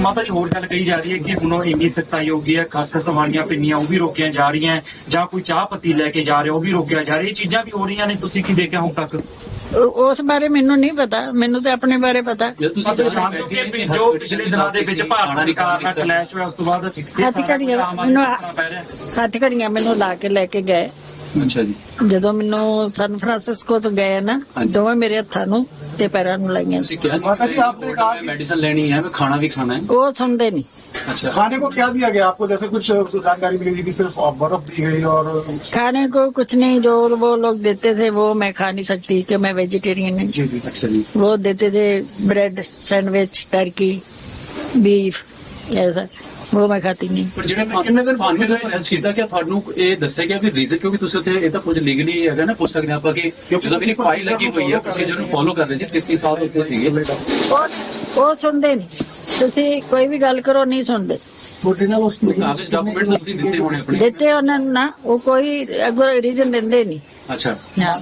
ਮਾਤਾ ਜੀ ਹੋਰ ਗੱਲ ਕਹੀ ਜਾ ਰਹੀ ਹੈ ਕਿ ਹੁਣ ਉਹ ਇੰਨੀ ਸਖਤਾਈ ਹੋ ਗਈ ਹੈ ਖਸਖਸ ਵਾਲੀਆਂ ਪਿੰਨੀਆਂ ਉਹ ਵੀ ਰੋਕੀਆਂ ਜਾ ਰਹੀਆਂ ਹੈ, ਜਾਂ ਕੋਈ ਚਾਹ ਪੱਤੀ ਲੈ ਕੇ ਜਾ ਰਿਹਾ ਉਹ ਵੀ ਰੋਕਿਆ ਜਾ ਰਿਹਾ ਇਹ ਚੀਜ਼ਾਂ ਵੀ ਹੋ ਰਹੀਆਂ ਨੇ ਤੁਸੀਂ ਕੀ ਦੇਖਿਆ ਹੁਣ ਤੱਕ? ਉਹ- ਉਸ ਬਾਰੇ ਮੈਨੂੰ ਨਹੀਂ ਪਤਾ ਮੈਨੂੰ ਤੇ ਆਪਣੇ ਬਾਰੇ ਪਤਾ। ਜੇ ਤੁਸੀਂ ਤੁਸੀਂ ਜਾਣਦੇ ਹੋ ਕਿ ਵੀ ਜੋ ਪਿਛਲੇ ਦਿਨਾਂ ਦੇ ਵਿੱਚ ਭਾਰਤ ਸਰਕਾਰ ਨਾਲ ਕਲੈਸ਼ ਹੋਇਆ ਉਸ ਤੋਂ ਬਾਅਦ ਇਹ ਹੱਥ ਸਾਰਾ ਘੜੀਆਂ ਕੁਝ ਆਮ ਆਦਮੀ ਮੈਨੂੰ ਨੂੰ ਭੁਗਤਣਾ ਪੈ ਰਿਹਾ ਹੈ। ਹੱਥ ਘੜੀਆਂ ਮੈਨੂੰ ਲਾ ਕੇ ਲੈ ਕੇ ਗਏ। ਅੱਛਾ ਜੀ। ਜਦੋਂ ਮੈਨੂੰ ਸਨ ਫਰਾਂਸਿਸਕੋ ਤੋਂ ਗਏ ਨਾ ਹਾਂਜੀ। ਦੋਵੇਂ ਮੇਰੇ ਹੱਥਾਂ ਨੂੰ ਤੇ ਪੈਰਾਂ ਨੂੰ ਲਾਈਆਂ ਸੀ ਤੁਸੀਂ ਕਿਹਾ माता जी, आपने कहा कि- मेडिसिन लेनी है मैं खाना भी खाना है ਉਹ ਸੁਣਦੇ ਨਹੀਂ अच्छा खाने को क्या दिया गया आपको जैसे कुछ जानकारी मिली थी कि सिर्फ बर्फ दी गई और खाने को कुछ नहीं जो वो लोग देते थे वो मैं खा नहीं सकती कि मैं वेजिटेरियन हूँ जी जी अच्छा जी वो देते थे ब्रेड सैंडविच टर्की बीफ ऐसा वो मैं खाती नहीं ਪਰ ਜਿਹੜੇ ਕਿੰਨੇ ਦਿਨ ਤੁਹਾਨੂੰ ਜਿਹੜਾ ਅਰੈਸਟ ਕੀਤਾ ਕਿ ਤੁਹਾਨੂੰ ਇਹ ਦੱਸਿਆ ਗਿਆ ਵੀ ਰੀਜ਼ਨ ਕਿਉਂਕਿ ਤੁਸੀਂ ਉੱਥੇ ਇਹ ਤਾਂ ਕੁਝ ਲੀਗਲੀ ਹੈਗਾ ਨਾ ਪੁੱਛ ਸਕਦੇ ਹਾਂ ਆਪਾਂ ਕਿ ਜਦੋਂ ਮੇਰੀ ਫਾਈਲ ਲੱਗੀ ਹੋਈ ਹੈ ਪ੍ਰੋਸੀਜਰ ਨੂੰ ਫੋਲੋ ਕਰ ਰਹੇ ਸੀ 33 ਸਾਲ ਉੱਤੇ ਸੀਗੇ ਉਹ ਉਹ ਸੁਣਦੇ ਨਹੀਂ ਤੁਸੀਂ ਕੋਈ ਵੀ ਗੱਲ ਕਰੋ ਨਹੀਂ ਸੁਣਦੇ ਕਾਗਜ਼ ਡਾਕੂਮੈਂਟ ਤੁਸੀਂ ਦਿੱਤੇ ਹੋਣੇ ਆਪਣੇ ਦਿੱਤੇ ਉਹਨਾਂ ਨੂੰ ਨਾ ਉਹ ਕੋਈ ਅੱਗੋਂ ਰੀਜ਼ਨ ਦਿੰਦੇ ਨਹੀਂ ਅੱਛਾ ਹਾਂ